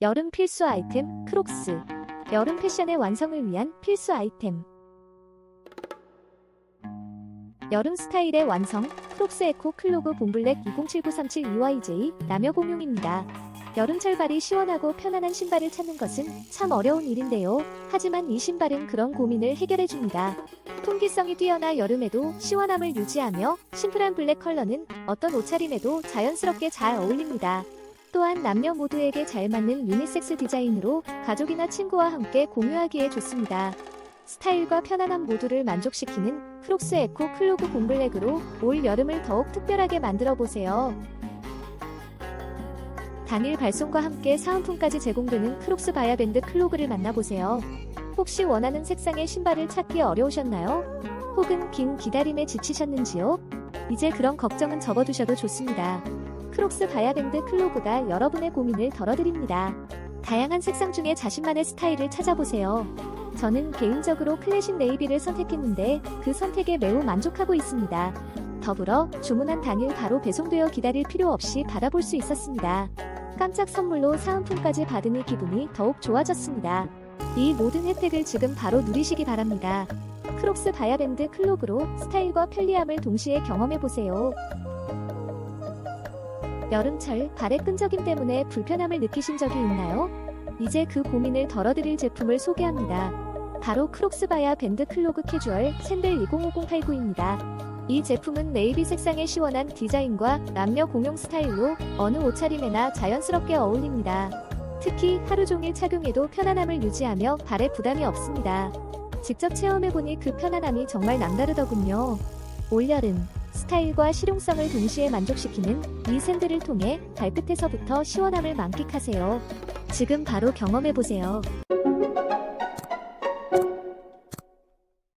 여름 필수 아이템 크록스. 여름 패션의 완성을 위한 필수 아이템. 여름 스타일의 완성 크록스 에코 클로그 봄블랙 207937EYJ 남녀 공용입니다. 여름철 발이 시원하고 편안한 신발을 찾는 것은 참 어려운 일인데요. 하지만 이 신발은 그런 고민을 해결해줍니다. 통기성이 뛰어나 여름에도 시원함을 유지하며 심플한 블랙 컬러는 어떤 옷차림에도 자연스럽게 잘 어울립니다. 또한 남녀 모두에게 잘 맞는 유니섹스 디자인으로 가족이나 친구와 함께 공유하기에 좋습니다. 스타일과 편안함 모두를 만족시키는 크록스 에코 클로그 봄블랙으로 올 여름을 더욱 특별하게 만들어 보세요. 당일 발송과 함께 사은품까지 제공되는 크록스 바야밴드 클로그를 만나보세요. 혹시 원하는 색상의 신발을 찾기 어려우셨나요? 혹은 긴 기다림에 지치셨는지요? 이제 그런 걱정은 접어두셔도 좋습니다. 크록스 바야밴드 클로그가 여러분의 고민을 덜어드립니다. 다양한 색상 중에 자신만의 스타일을 찾아보세요. 저는 개인적으로 클래식 네이비를 선택했는데 그 선택에 매우 만족하고 있습니다. 더불어 주문한 당일 바로 배송되어 기다릴 필요 없이 받아볼 수 있었습니다. 깜짝 선물로 사은품까지 받으니 기분이 더욱 좋아졌습니다. 이 모든 혜택을 지금 바로 누리시기 바랍니다. 크록스 바야밴드 클로그로 스타일과 편리함을 동시에 경험해보세요. 여름철 발의 끈적임 때문에 불편함을 느끼신 적이 있나요? 이제 그 고민을 덜어드릴 제품을 소개합니다. 바로 크록스바야 밴드 클로그 캐주얼 샌들 205089입니다. 이 제품은 네이비 색상의 시원한 디자인과 남녀 공용 스타일로 어느 옷차림에나 자연스럽게 어울립니다. 특히 하루 종일 착용해도 편안함을 유지하며 발에 부담이 없습니다. 직접 체험해보니 그 편안함이 정말 남다르더군요. 올여름 스타일과 실용성을 동시에 만족시키는 이 샌들을 통해 발끝에서부터 시원함을 만끽하세요. 지금 바로 경험해보세요.